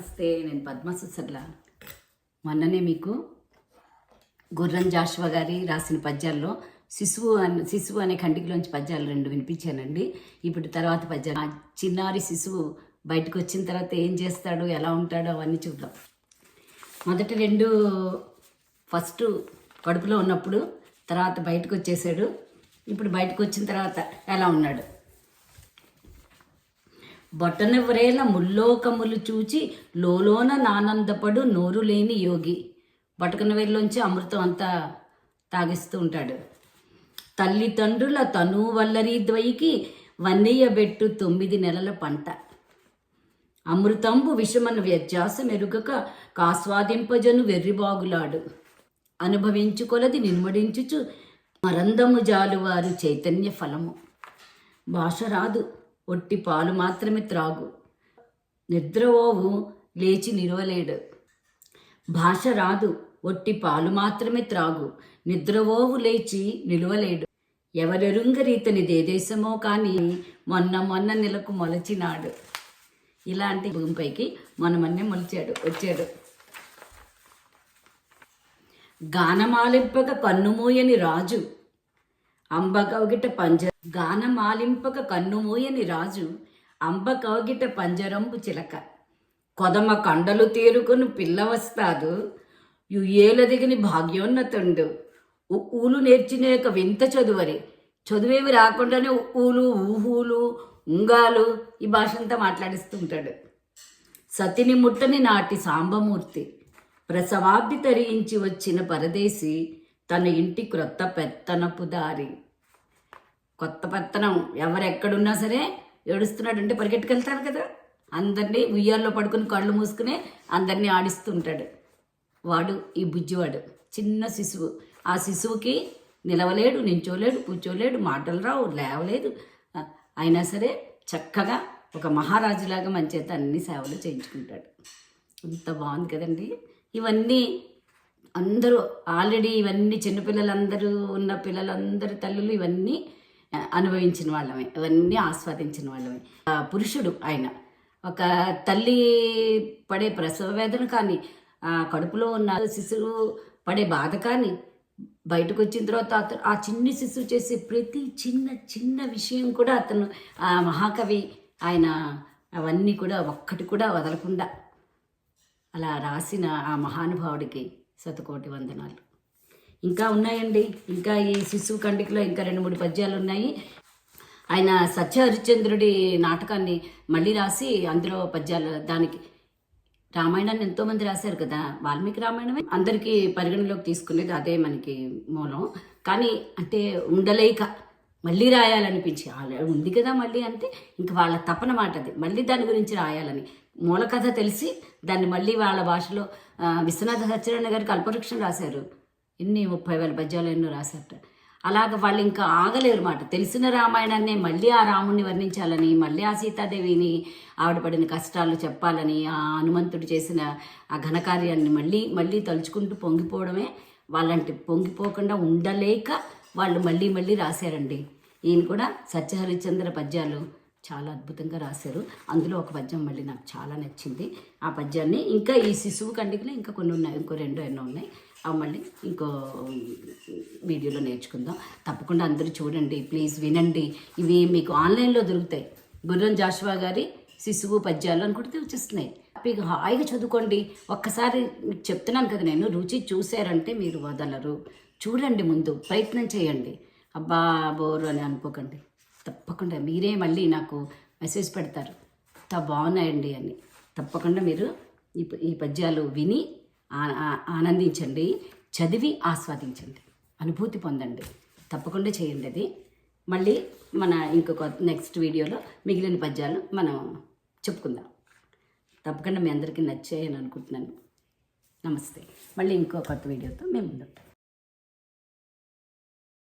నమస్తే నేను పద్మ సుసర్ల మొన్ననే మీకు గుర్రం జాషువా గారి రాసిన పద్యాల్లో శిశువు అని శిశువు అనే కంటికిలోంచి పద్యాలు రెండు వినిపించానండి. ఇప్పుడు తర్వాత పద్యాలు. ఆ చిన్నారి శిశువు బయటకు వచ్చిన తర్వాత ఏం చేస్తాడు ఎలా ఉంటాడో అవన్నీ చూద్దాం. మొదటి రెండు ఫస్ట్ కడుపులో ఉన్నప్పుడు తర్వాత బయటకు వచ్చేసాడు. ఇప్పుడు బయటకు వచ్చిన తర్వాత ఎలా ఉన్నాడు? బొటనవ్రేల ముల్లోకములు చూచి లోలోన నానందపడు నోరు లేని యోగి బొటకనవేరులోంచి అమృతం అంతా తాగిస్తూ ఉంటాడు. తల్లిదండ్రుల తను వల్లరి ద్వయికి వన్నయ్యబెట్టు తొమ్మిది నెలల పంట. అమృతంబు విషమన వ్యత్యాసం ఎరుగక కాస్వాదింపజను వెర్రిబాగులాడు అనుభవించుకొలది నిమ్మడించుచు మరందము జాలువారు చైతన్య ఫలము. భాష రాదు. ఒట్టి పాలు మాత్రమే త్రాగు. నిద్రవోవు లేచి నిలవలేడు. భాష రాదు ఒట్టి పాలు మాత్రమే త్రాగు. నిద్రవోవు లేచి నిలువలేడు. ఎవరెరుంగరీతని దేదేశమో కానీ మొన్న మొన్న నెలకు మొలచినాడు. ఇలాంటి భూమిపైకి మొన్నమన్నే మొలిచాడు వచ్చాడు. గానమాలింపక కన్నుమూయని రాజు. అంబ కౌగిట పంజ గానమాలింపక కన్నుమూయని రాజు అంబ కౌగిట పంజరంబు చిలక. కొదమ కండలు తీరుకుని పిల్ల వస్తాదు యుయేల దిగని భాగ్యోన్నతుండు. ఉ- ఊలు నేర్చినేక వింత చదువరి. చదువేవి రాకుండానే ఊలు ఊహూలు ఉంగాలు ఈ భాషంతా మాట్లాడిస్తుంటాడు. సతిని ముట్టని నాటి సాంబమూర్తి. ప్రసవాబ్ది తరించి వచ్చిన పరదేశి తన ఇంటి క్రొత్త పెత్తనపు దారి. కొత్త పత్తనం. ఎవరెక్కడున్నా సరే ఏడుస్తున్నాడంటే పరిగెట్టుకెళ్తారు కదా. అందరినీ ఉయ్యాల్లో పడుకుని కళ్ళు మూసుకుని అందరినీ ఆడిస్తుంటాడు. వాడు ఈ బుజ్జివాడు చిన్న శిశువు. ఆ శిశువుకి నిలవలేడు నించోలేడు కూర్చోలేడు మాటలు రావు లేవలేదు. అయినా సరే చక్కగా ఒక మహారాజులాగా మన చేత అన్ని సేవలు చేయించుకుంటాడు. ఇంత బాగుంది కదండి. ఇవన్నీ అందరూ ఆల్రెడీ ఇవన్నీ చిన్నపిల్లలందరూ ఉన్న పిల్లలందరి తల్లులు ఇవన్నీ అనుభవించిన వాళ్ళమే. ఇవన్నీ ఆస్వాదించిన వాళ్ళమే. పురుషుడు ఆయన. ఒక తల్లి పడే ప్రసవ వేదన కానీ ఆ కడుపులో ఉన్న శిశువు పడే బాధ కానీ బయటకు వచ్చిన తర్వాత అతను ఆ చిన్ని శిశువు చేసే ప్రతి చిన్న చిన్న విషయం కూడా అతను ఆ మహాకవి ఆయన అవన్నీ కూడా ఒక్కటి కూడా వదలకుండా అలా రాసిన ఆ మహానుభావుడికి శతకోటి వందనాలు. ఇంకా ఉన్నాయండి. ఇంకా ఈ శిశువు కండికలో ఇంకా రెండు మూడు పద్యాలు ఉన్నాయి. ఆయన సత్య హరిశ్చంద్రుడి నాటకాన్ని మళ్ళీ రాసి అందులో పద్యాలు దానికి రామాయణాన్ని ఎంతోమంది రాశారు కదా వాల్మీకి రామాయణమే అందరికీ పరిగణలోకి తీసుకునేది అదే మనకి మూలం. కానీ అంటే ఉండలేక మళ్ళీ రాయాలనిపించి ఉంది కదా మళ్ళీ అంటే ఇంక వాళ్ళ తపన మాట అది. మళ్ళీ దాని గురించి రాయాలని. మూల కథ తెలిసి దాన్ని మళ్ళీ వాళ్ళ భాషలో విశ్వనాథ సత్యనారాయణ గారు కల్పవృక్షం రాశారు. ఎన్ని ముప్పై వేల పద్యాలు ఎన్నో రాశారట. అలాగ వాళ్ళు ఇంకా ఆగలేరు మాట. తెలిసిన రామాయణాన్ని మళ్ళీ ఆ రాముణ్ణి వర్ణించాలని మళ్ళీ ఆ సీతాదేవిని ఆవిడ పడిన కష్టాలు చెప్పాలని ఆ హనుమంతుడు చేసిన ఆ ఘనకార్యాన్ని మళ్ళీ మళ్ళీ తలుచుకుంటూ పొంగిపోవడమే వాళ్ళంటి పొంగిపోకుండా ఉండలేక వాళ్ళు మళ్ళీ మళ్ళీ రాశారండి. ఈయన కూడా సత్యహరిచంద్ర పద్యాలు చాలా అద్భుతంగా రాశారు. అందులో ఒక పద్యం మళ్ళీ నాకు చాలా నచ్చింది. ఆ పద్యాన్ని ఇంకా ఈ శిశువు కండికలో ఇంకా కొన్ని ఉన్నాయి ఇంకో రెండో ఎన్నో ఉన్నాయి. మళ్ళీ ఇంకో వీడియోలో నేర్చుకుందాం. తప్పకుండా అందరూ చూడండి ప్లీజ్ వినండి. ఇవి మీకు ఆన్లైన్లో దొరుకుతాయి. గుర్రం జాషువా గారి శిశువు పద్యాలు అని కొడితే వచ్చేస్తున్నాయి. మీకు హాయిగా చదువుకోండి. ఒక్కసారి మీకు చెప్తున్నాను కదా నేను రుచి చూశారంటే మీరు వదలరు. చూడండి ముందు ప్రయత్నం చేయండి. అబ్బా బోరు అని అనుకోకండి. తప్పకుండా మీరే మళ్ళీ నాకు మెసేజ్ పెడతారు. ఇంత బాగున్నాయండి అని. తప్పకుండా మీరు ఈ ప- ఈ పద్యాలు విని ఆనందించండి చదివి ఆస్వాదించండి అనుభూతి పొందండి. తప్పకుండా చేయండి అది. మళ్ళీ మన ఇంకొక నెక్స్ట్ వీడియోలో మిగిలిన పద్యాలు మనం చెప్పుకుందాం. తప్పకుండా మీ అందరికీ నచ్చాయని అనుకుంటున్నాను. నమస్తే. మళ్ళీ ఇంకో కొత్త వీడియోతో మేము ముందుంటాం